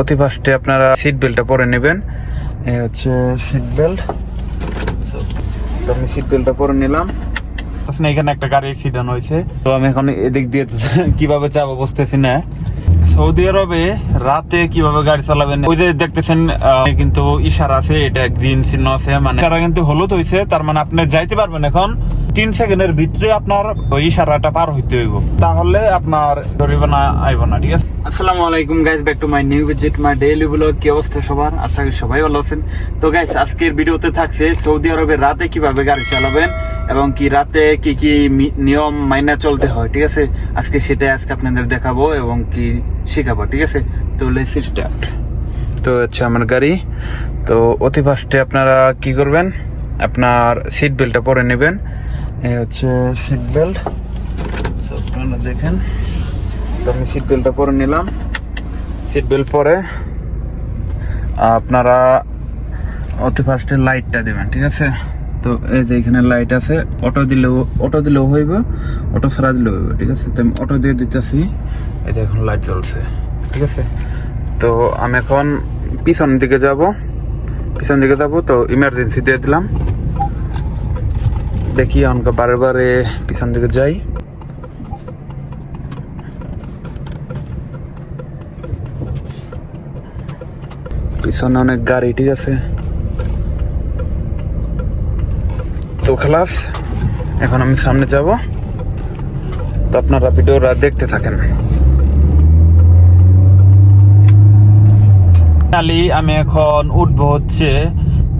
অতি ফার্স্টে আপনারা সিট বেল্টটা পরে নেবেন। এ হচ্ছে সিট বেল্ট তো আমি সিট বেল্টটা পরে নিলাম। এখানে একটা গাড়ি অ্যাক্সিডেন্ট হয়েছে। তো আমি এখন এদিক দিয়ে কীভাবে যাব বুঝতেছি না। সৌদি আরবে রাতে কীভাবে গাড়ি চালাবেন? ওই যে দেখতেছেন কিন্তু ইশারা আছে, এটা গ্রিন চিহ্ন আছে মানে ইশারা কিন্তু হলুদ হয়েছে তার মানে আপনি যাইতে পারবেন এখন। তিন সেকেন্ডের ভিতরে আপনার ওই ইশারাটা পার হইতে হইব। তাহলে আপনার ধরিব না আইব না, ঠিক আছে? আসসালামু আলাইকুম guys back to my new visit my daily blog কি অবস্থা সবার? আশা করি সবাই ভালো আছেন। তো গাইজ আজকের ভিডিওতে থাকছে সৌদি আরবে রাতে কীভাবে গাড়ি চালাবেন? এবং কি রাতে কি কি নিয়ম মাইনা চলতে হয়, ঠিক আছে? আজকে সেটাই আজকে আপনাদের দেখাবো এবং কি শেখাবো, ঠিক আছে? তো স্টার্ট তো হচ্ছে আমার গাড়ি। তো অতি ফার্স্টে আপনারা কি করবেন? আপনার সিট বেল্টটা পরে নেবেন। এই হচ্ছে সিট বেল্ট তো আপনারা দেখেন, তো আমি সিট বেল্টটা পরে নিলাম। সিট বেল্ট পরে আপনারা অতি ফার্স্টে লাইটটা দেবেন, ঠিক আছে? তো এই যে এখানে লাইট আছে অটো দিলেও অটো দিলেও হইব অটো ছাড়া দিলেও হইব, ঠিক আছে? তো আমি অটো দিয়ে দিতেছি। এই যে এখন লাইট জ্বলছে, ঠিক আছে? তো আমি এখন পিছন দিকে যাব, পিছন দিকে যাব, তো ইমার্জেন্সি দিয়ে দিলাম। দেখি আমাকে বারে বারে পিছন দিকে যাই। পিছনে অনেক গাড়ি, ঠিক আছে? তো খালাস। এখন আমি সামনে যাব। তো আপনারা ভিডিওরা দেখতে থাকেন। ফাইনালি আমি এখন উঠবো হচ্ছে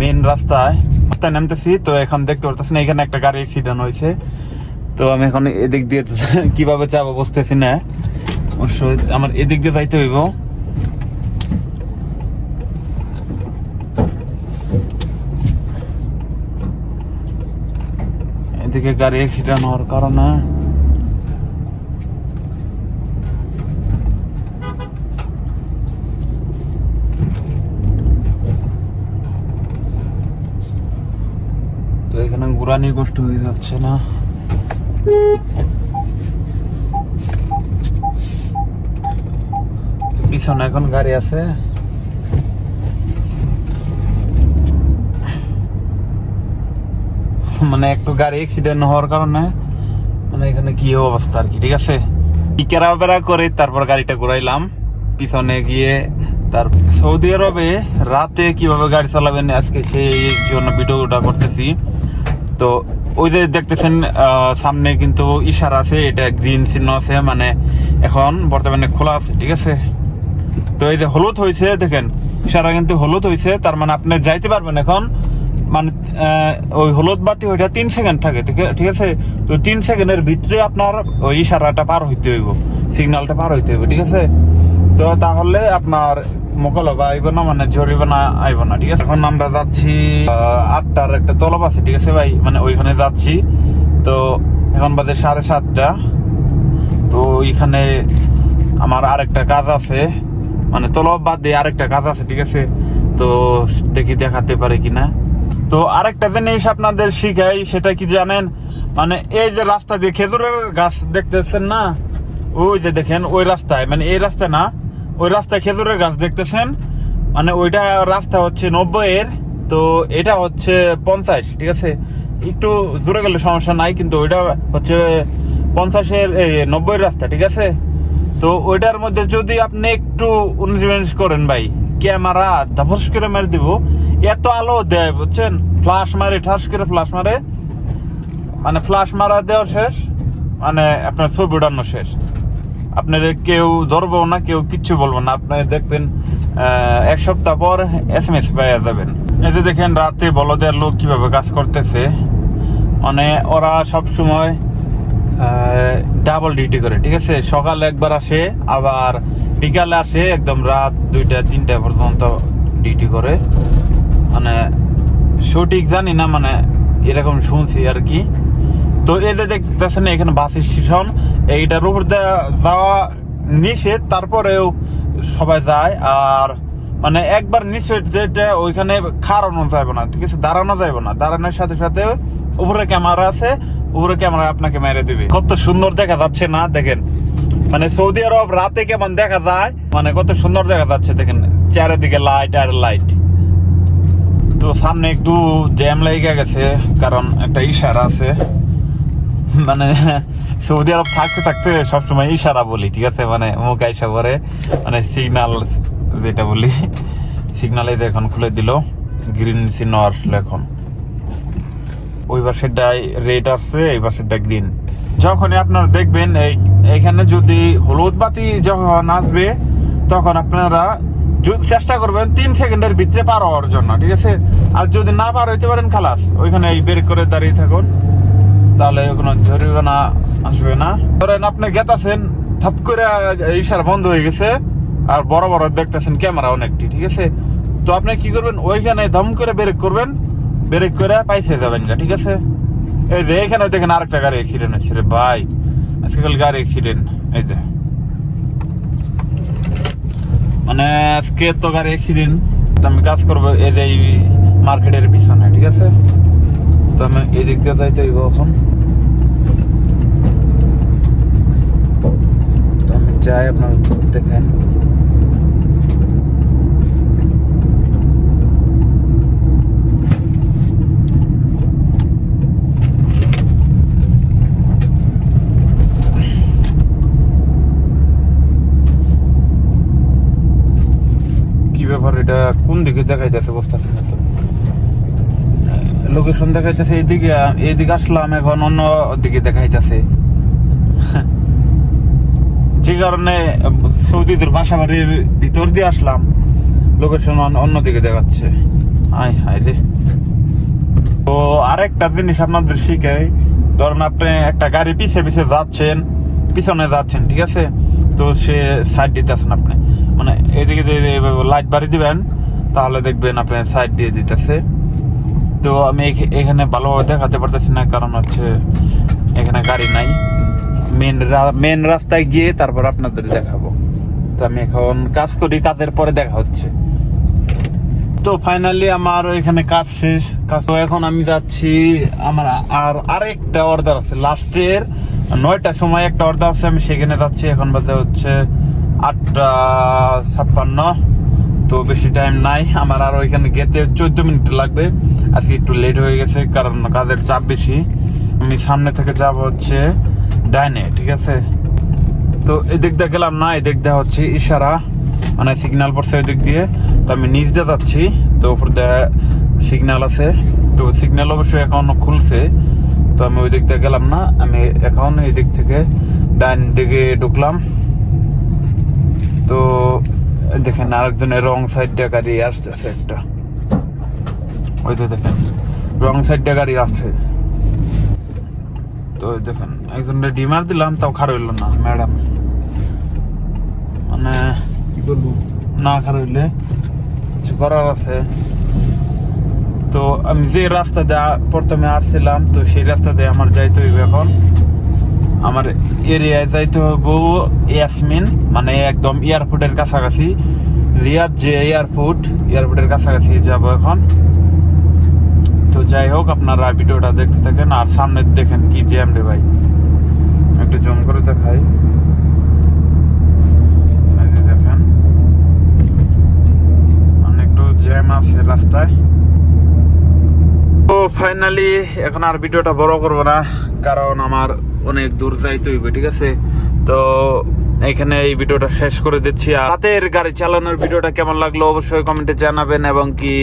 মেন রাস্তায়। রাস্তায় নামতেছি, তো এখন দেখতে পারতেছি না এখানে একটা গাড়ি অ্যাক্সিডেন্ট হয়েছে। তো আমি এখন এদিক দিয়ে কীভাবে যাব বুঝতেছি না। অবশ্যই আমার এদিক দিয়ে যাইতে হইব। এদিকে গাড়ি অ্যাক্সিডেন্ট হওয়ার কারণে। তো এখানে গুরানি কষ্ট হয়ে যাচ্ছে না। পিছনে এখন গাড়ি আছে। মানে একটু গাড়ি অ্যাক্সিডেন্ট হওয়ার কারণে মানে এখানে কি অবস্থা আর কি, ঠিক আছে? ইকেরা বেড়া করে তারপর গাড়িটা ঘুরাইলাম। পিছনে গিয়ে তার সৌদি আরবে রাতে কীভাবে গাড়ি চালাবেন, আজকে সেই জন্য ভিডিওটা করতেছি। তো ওই যে দেখতেছেন সামনে কিন্তু ইশারা আছে, এটা গ্রিন চিহ্ন আছে মানে এখন বর্তমানে খোলা আছে, ঠিক আছে? তো এই যে হলুদ হয়েছে, দেখেন, ইশারা কিন্তু হলুদ হয়েছে, তার মানে আপনি যাইতে পারবেন এখন। মানে ওই হলুদ বাতি, ওইটা তিন সেকেন্ড থাকে, ঠিক আছে- তো তিন সেকেন্ডের ভিতরে আপনার ওই ইশারাটা পার হইতে হইব, সিগন্যালটা পার হইতে হইব, ঠিক আছে? তো তাহলে আপনার মোকালবা আইব না মানে জরিব না, আইব না, ঠিক আছে? এখন আমরা যাচ্ছি আটটার একটা তলব আছে, ঠিক আছে ভাই? মানে ওইখানে যাচ্ছি। তো এখন বাজে সাড়ে সাতটা। তো ওইখানে আমার আরেকটা কাজ আছে মানে তলব বাদ দিয়ে আরেকটা কাজ আছে, ঠিক আছে? তো দেখি দেখাতে পারে কিনা। তো আরেকটা জিনিস আপনাদের শিখাই, সেটা কি জানেন? মানে এই যে রাস্তা দিয়ে খেজুরের গাছ দেখতেছেন না? ওই যে দেখেন, ওই রাস্তায় মানে এই রাস্তায় না, ওই রাস্তায় খেজুরের গাছ দেখতেছেন? মানে ওইটা রাস্তা হচ্ছে নব্বই এর তো এটা হচ্ছে পঞ্চাশ, ঠিক আছে? একটু দূরে গেলে সমস্যা নাই, কিন্তু ওইটা হচ্ছে পঞ্চাশের নব্বই রাস্তা, ঠিক আছে? তো ওইটার মধ্যে যদি আপনি একটু উনিশ করেন ভাই, ক্যামেরা ধাপস করে মেরে দিব এত আলো দেয়, বুঝছেন? ফ্লাশ মারে, ঠাস করে ফ্লাশ মারে। মানে ফ্লাশ মারা দেওয়া শেষ মানে আপনার ছবি উঠানো শেষ। আপনার কেউ ধরবো না, কেউ কিচ্ছু বলব না। আপনি দেখবেন এক সপ্তাহ পর এস এম এস পাইয়া যাবেন। এই যে দেখেন, রাতে বলদের লোক কীভাবে কাজ করতেছে। মানে ওরা সব সময় ডাবল ডিউটি করে, ঠিক আছে? সকালে একবার আসে, আবার বিকালে আসে, একদম রাত দুইটা, তিনটা পর্যন্ত ডিউটি করে। মানে সঠিক জানি না মানে এরকম শুনছি আর কি। তো এই যে দেখতেছেন এখানে বাস স্টেশন, এইটার উপর যাওয়া নিষেধ, তারপরেও সবাই যায়, আর মানে একবার নিষেধ যেটা ওইখানে খাড়ানো যাবে না, ঠিক আছে? দাঁড়ানো যাবে না। দাঁড়ানোর সাথে সাথে উপরে ক্যামেরা আছে, উপরে ক্যামেরা আপনাকে মেরে দিবে। কত সুন্দর দেখা যাচ্ছে না, দেখেন। মানে সৌদি আরব রাতে কেমন দেখা যায় মানে কত সুন্দর দেখা যাচ্ছে, দেখেন। চারিদিকে লাইট আর লাইট তো সামনে একটু জ্যাম লেগে গেছে, কারণ একটা ইশারা আছে। মানে সৌদি আরব থাকতে থাকতে সবসময় ইশারা বলি, ঠিক আছে? মানে মুখ আইসা পরে মানে সিগনাল যেটা বলি সিগনালে যে এখন খুলে দিল গ্রিন চিহ্ন আসলো এখন। ওই পাশেরটাই রেড আসছে, এই পাশেরটা গ্রিন যখনই আপনারা দেখবেন, এই, এখানে যদি হলুদ বাতি যখন আসবে, তখন আপনারা চেষ্টা করবেন, তিন সেকেন্ডের ভিতরে পার হওয়ার জন্য, ঠিক আছে? আর যদি না পার হইতে পারেন, খালাস ওইখানে এই ব্রেক করে দাঁড়িয়ে থাকুন। তাহলে কোনো জরিমানা আসবে না। ধরেন আপনি গেতাছেন থাপ করে ইশারা বন্ধ হয়ে গেছে, আর বড় বড় দেখতেছেন ক্যামেরা অনেকটি, ঠিক আছে? তো আপনি কি করবেন? ওইখানে দম করে ব্রেক করবেন ব্রেক করে পাইছে যাবেন গা, ঠিক আছে? এই যে এখানে দেখেন আরেকটা গাড়ি অ্যাক্সিডেন্ট হয়েছে রে ভাই। আজকাল গাড়ি অ্যাক্সিডেন্ট এই যে। মানে আজকে তো গাড়ি অ্যাক্সিডেন্ট আমি কাজ করব এই যে মার্কেটের পিছনে, ঠিক আছে? তো আমি এদিক দিয়ে যাইতে হইব এখন। তো আমি যাই, আপনার দেখেন কি ব্যাপার এটা কোন দিকে দেখাইতেছে বুঝতেছি না তো। লোকেশন দেখাইতেছে এইদিকে এইদিকে আসলাম, এখন অন্য দিকে দেখাইতেছে। যে কারণে সৌদিদের বাসা বাড়ির ভিতর দিয়ে আসলাম, লোকেশন অন্য দিকে দেখাচ্ছে। আয় হায় রে। তো আরেকটা জিনিস আপনাদের শিখাই, ধরুন আপনি একটা গাড়ি পিছে পিছে যাচ্ছেন, পিছনে যাচ্ছেন, ঠিক আছে? তো সে সাইড দিতেছেন আপনি। মানে এদিকে লাইট বাড়ি দিবেন তাহলে দেখবেন আপনি সাইড দিয়ে দিতেছে। তো আমি এখ- এখানে ভালোভাবে দেখাতে পারতেছি না, কারণ হচ্ছে এখানে গাড়ি নাই। মেন মেন রাস্তায় গিয়ে তারপর আপনাদের দেখাবো। তো আমি এখন কাজ করি, কাজের পরে দেখা হচ্ছে। তো ফাইনালি আমার এখানে কাজ শেষ। কাজ তো এখন আমি যাচ্ছি, আমার আর আরেকটা অর্ডার আছে। লাস্টের নয়টার সময় একটা অর্ডার আছে, আমি সেখানে যাচ্ছি। এখন বাজে হচ্ছে আটটা ছাপ্পান্ন। তো বেশি টাইম নাই। আমার আর ওইখানে গেতে চোদ্দ মিনিট লাগবে। আজকে একটু লেট হয়ে গেছে, কারণ কাজের চাপ বেশি। আমি সামনে থেকে যাব হচ্ছে ডাইনে, ঠিক আছে? তো এদিক দিয়ে গেলাম না, এদিক দিয়ে হচ্ছে ইশারা মানে সিগনাল পড়ছে এদিক দিয়ে। তো আমি নিচ দিয়ে যাচ্ছি, তো উপর দিয়ে সিগনাল আছে। তো সিগনাল অবশ্যই এখন খুলছে। তো আমি ওই দিক দিয়ে গেলাম না, আমি এখন এই দিক থেকে ডাইন দিকে ঢুকলাম। তো দেখেন আরেকজনের রং সাইড দিয়ে গাড়ি আসতেছে একটা। ওই তো দেখেন রং সাইড দিয়ে গাড়ি আসছে। তো ওই দেখেন একজনের ডিমার দিলাম তাও খারাপ হইল না ম্যাডাম মানে কি করব না খারাপ হইলে কিছু করার আছে। তো আমি যে রাস্তা দিয়ে প্রথমে আসছিলাম তো সেই রাস্তা দিয়ে আমার যাইতে হইবে এখন। আমার এরিয়ায় যাইতে হইব ইয়াসমিন মানে একদম এয়ারপোর্টের কাছাকাছি। রিয়াদ যে এয়ারপোর্ট, এয়ারপোর্টের কাছাকাছি যাব এখন। তো যাই হোক, আপনারা ভিডিওটা দেখতে থাকেন আর সামনে দেখেন কি জ্যাম রে ভাই। একটু জুম করে দেখাই। দেখেন। একটু জ্যাম আছে রাস্তায়। তো ফাইনালি এখন আর ভিডিওটা বড় করব না, কারণ আমার অনেক দূর যাইতে হইবে, ঠিক আছে? তো এখানে এই ভিডিওটা শেষ করে দিচ্ছি। রাতের গাড়ি চালানোর ভিডিওটা কেমন লাগল অবশ্যই কমেন্টে জানাবেন এবং কি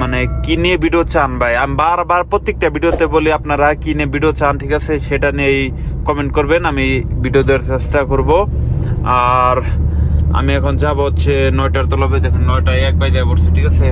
মানে কি নিয়ে ভিডিও চান ভাই? আমি বারবার প্রত্যেকটা ভিডিওতে বলি, আপনারা কি নিয়ে ভিডিও চান, ঠিক আছে? সেটা নিয়েই কমেন্ট করবেন, আমি ভিডিও দেওয়ার চেষ্টা করব। আর আমি এখন যাব হচ্ছে নয়টার তলবে, দেখুন নয়টায় এক বাজে পড়ছে, ঠিক আছে?